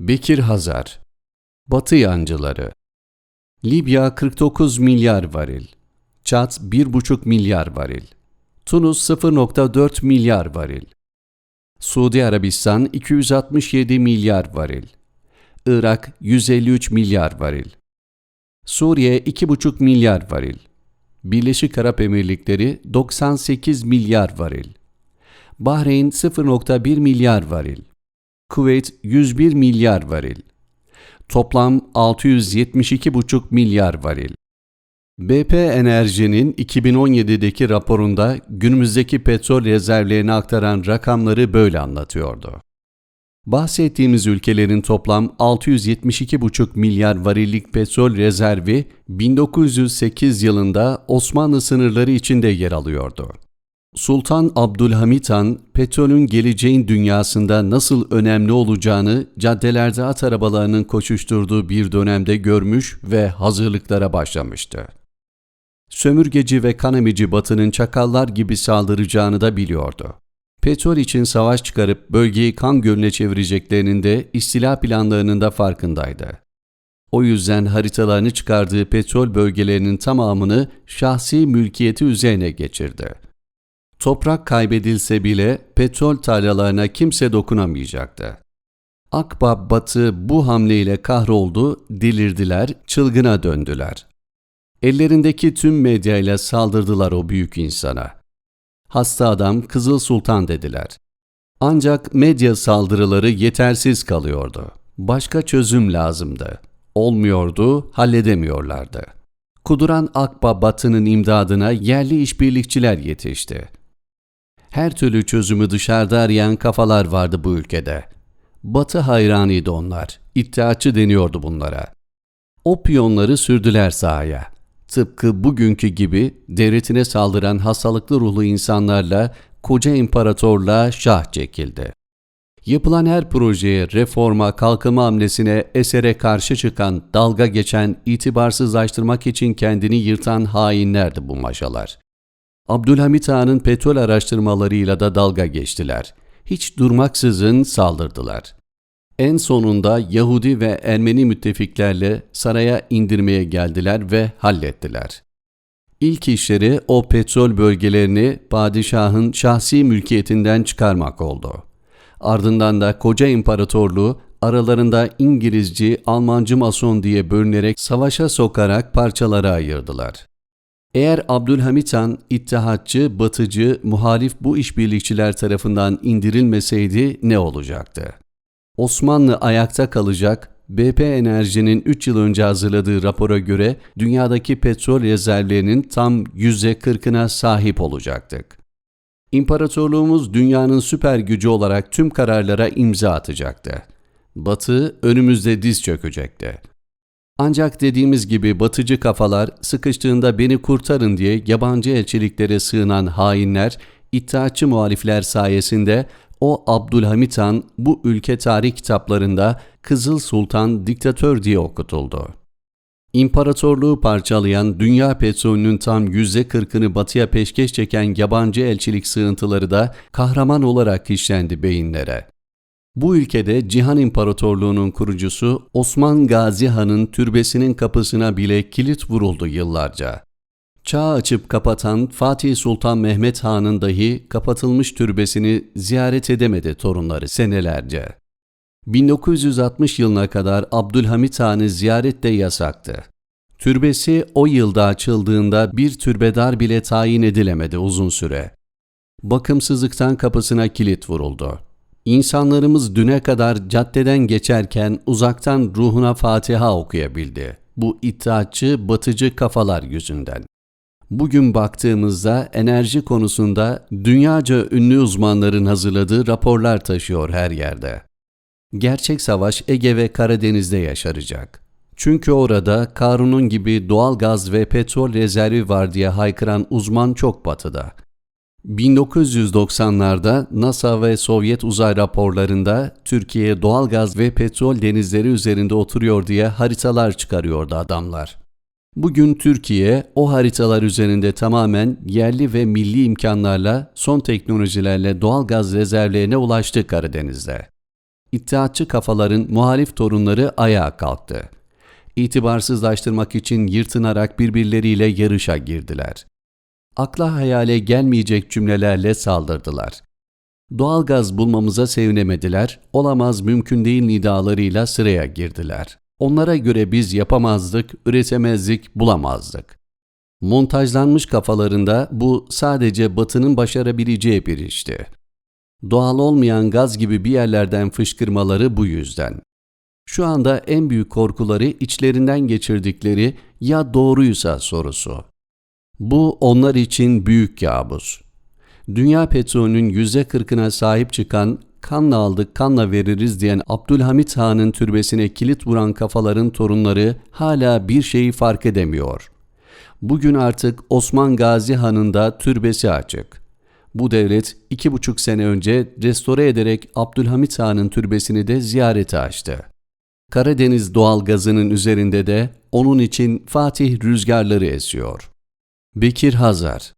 Bekir Hazar Batı Yancıları. Libya 49 milyar varil Çat 1,5 milyar varil Tunus 0,4 milyar varil Suudi Arabistan 267 milyar varil Irak 153 milyar varil Suriye 2,5 milyar varil Birleşik Arap Emirlikleri 98 milyar varil Bahreyn 0,1 milyar varil Kuveyt 101 milyar varil. Toplam 672,5 milyar varil. BP Enerji'nin 2017'deki raporunda günümüzdeki petrol rezervlerini aktaran rakamları böyle anlatıyordu. Bahsettiğimiz ülkelerin toplam 672,5 milyar varillik petrol rezervi 1908 yılında Osmanlı sınırları içinde yer alıyordu. Sultan Abdülhamit Han, petrolün geleceğin dünyasında nasıl önemli olacağını caddelerde at arabalarının koşuşturduğu bir dönemde görmüş ve hazırlıklara başlamıştı. Sömürgeci ve kanemici batının çakallar gibi saldıracağını da biliyordu. Petrol için savaş çıkarıp bölgeyi kan gölüne çevireceklerinin de istila planlarının da farkındaydı. O yüzden haritalarını çıkardığı petrol bölgelerinin tamamını şahsi mülkiyeti üzerine geçirdi. Toprak kaybedilse bile petrol tarlalarına kimse dokunamayacaktı. Akbab Batı bu hamleyle kahroldu, delirdiler, çılgına döndüler. Ellerindeki tüm medyayla saldırdılar o büyük insana. Hasta adam Kızıl Sultan dediler. Ancak medya saldırıları yetersiz kalıyordu. Başka çözüm lazımdı. Olmuyordu, halledemiyorlardı. Kuduran Akba Batı'nın imdadına yerli işbirlikçiler yetişti. Her türlü çözümü dışarıda arayan kafalar vardı bu ülkede. Batı hayranıydı onlar. İttihatçı deniyordu bunlara. O piyonları sürdüler sahaya. Tıpkı bugünkü gibi devletine saldıran hastalıklı ruhlu insanlarla koca imparatorluğa şah çekildi. Yapılan her projeye, reforma, kalkınma hamlesine, esere karşı çıkan, dalga geçen, itibarsızlaştırmak için kendini yırtan hainlerdi bu maşalar. Abdülhamit Han'ın petrol araştırmalarıyla da dalga geçtiler. Hiç durmaksızın saldırdılar. En sonunda Yahudi ve Ermeni müttefiklerle saraya indirmeye geldiler ve hallettiler. İlk işleri o petrol bölgelerini padişahın şahsi mülkiyetinden çıkarmak oldu. Ardından da koca imparatorluğu aralarında İngilizci, Almancı mason diye bölünerek savaşa sokarak parçalara ayırdılar. Eğer Abdülhamit Han ittihatçı, batıcı, muhalif bu işbirlikçiler tarafından indirilmeseydi ne olacaktı? Osmanlı ayakta kalacak, BP Enerji'nin 3 yıl önce hazırladığı rapora göre dünyadaki petrol rezervlerinin tam %40'ına sahip olacaktık. İmparatorluğumuz dünyanın süper gücü olarak tüm kararlara imza atacaktı. Batı önümüzde diz çökecekti. Ancak dediğimiz gibi batıcı kafalar sıkıştığında beni kurtarın diye yabancı elçiliklere sığınan hainler, iddiaçı muhalifler sayesinde o Abdülhamit Han bu ülke tarih kitaplarında Kızıl Sultan diktatör diye okutuldu. İmparatorluğu parçalayan dünya petrolünün tam %40'ını batıya peşkeş çeken yabancı elçilik sığıntıları da kahraman olarak işlendi beyinlere. Bu ülkede Cihan İmparatorluğu'nun kurucusu Osman Gazi Han'ın türbesinin kapısına bile kilit vuruldu yıllarca. Çağ açıp kapatan Fatih Sultan Mehmet Han'ın dahi kapatılmış türbesini ziyaret edemedi torunları senelerce. 1960 yılına kadar Abdülhamit Han'ı ziyaret de yasaktı. Türbesi o yılda açıldığında bir türbedar bile tayin edilemedi uzun süre. Bakımsızlıktan kapısına kilit vuruldu. İnsanlarımız düne kadar caddeden geçerken uzaktan ruhuna Fatiha okuyabildi. Bu iddiatçı, batıcı kafalar yüzünden. Bugün baktığımızda enerji konusunda dünyaca ünlü uzmanların hazırladığı raporlar taşıyor her yerde. Gerçek savaş Ege ve Karadeniz'de yaşaracak. Çünkü orada Karun'un gibi doğal gaz ve petrol rezervi var diye haykıran uzman çok batıda. 1990'larda NASA ve Sovyet uzay raporlarında Türkiye doğal gaz ve petrol denizleri üzerinde oturuyor diye haritalar çıkarıyordu adamlar. Bugün Türkiye o haritalar üzerinde tamamen yerli ve milli imkanlarla son teknolojilerle doğal gaz rezervlerine ulaştı Karadeniz'de. İttihatçı kafaların muhalif torunları ayağa kalktı. İtibarsızlaştırmak için yırtınarak birbirleriyle yarışa girdiler. Akla hayale gelmeyecek cümlelerle saldırdılar. Doğalgaz bulmamıza sevinemediler, olamaz mümkün değil nidalarıyla sıraya girdiler. Onlara göre biz yapamazdık, üretemezdik, bulamazdık. Montajlanmış kafalarında bu sadece Batı'nın başarabileceği bir işti. Doğal olmayan gaz gibi bir yerlerden fışkırmaları bu yüzden. Şu anda en büyük korkuları içlerinden geçirdikleri ya doğruysa sorusu. Bu onlar için büyük kabus. Dünya petrolünün yüzde kırkına sahip çıkan, kanla aldık kanla veririz diyen Abdülhamit Han'ın türbesine kilit vuran kafaların torunları hala bir şeyi fark edemiyor. Bugün artık Osman Gazi Han'ın da türbesi açık. Bu devlet iki buçuk sene önce restore ederek Abdülhamit Han'ın türbesini de ziyarete açtı. Karadeniz doğal gazının üzerinde de onun için Fatih rüzgarları esiyor. Bekir Hazar